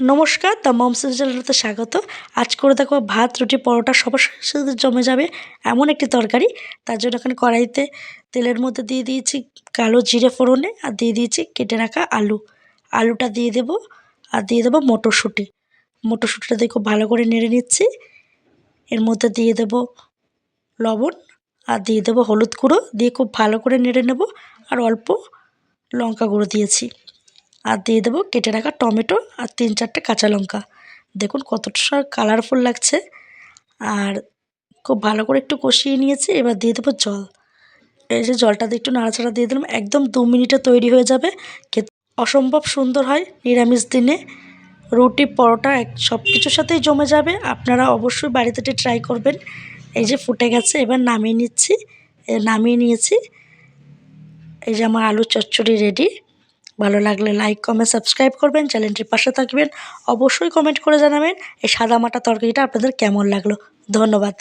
নমস্কার, the moms চ্যানেলতে স্বাগত। আজ করে দেখো ভাত, রুটি, পরোটা, সবার সাথে জমে যাবে এমন একটি তরকারি। তার জন্য এখানে কড়াইতে তেলের মধ্যে দিয়ে দিয়েছি কালো জিরে ফোড়নে আর দিয়ে দিয়েছি কেটে রাখা আলু। আলুটা দিয়ে দেব আর দিয়ে দেবো মটরশুঁটি। মটরশুঁটিটা দিয়ে খুব ভালো করে নেড়ে নিচ্ছি। এর মধ্যে দিয়ে দেব লবণ আর দিয়ে দেবো হলুদ গুঁড়ো। দিয়ে খুব ভালো করে নেড়ে নেব আর অল্প লঙ্কা গুঁড়ো দিয়েছি। আর দিয়ে দেবো কেটে রাখা টমেটো আর তিন চারটে কাঁচা লঙ্কা। দেখুন কতটা কালারফুল লাগছে। আর খুব ভালো করে একটু কষিয়ে নিয়েছি, এবার দিয়ে দেবো জল। এই যে জলটা দিয়ে একটু নাড়াচাড়া দিয়ে দিলাম, একদম দু মিনিটে তৈরি হয়ে যাবে। খেতে অসম্ভব সুন্দর হয় নিরামিষ দিনে। রুটি, পরোটা, এক সব কিছুর সাথেই জমে যাবে। আপনারা অবশ্যই বাড়িতে ট্রাই করবেন। এই যে ফুটে গেছে, এবার নামিয়ে নিচ্ছি। নামিয়ে নিয়েছি। এই যে আমার আলু চচ্চড়ি রেডি ভালো লাগলে লাইক কমেন্ট সাবস্ক্রাইব করবেন চ্যানেলটির পাশে থাকবেন। অবশ্যই কমেন্ট করে জানাবেন, এই সাদামাটা তরকারিটা আপনাদের কেমন লাগল। ধন্যবাদ।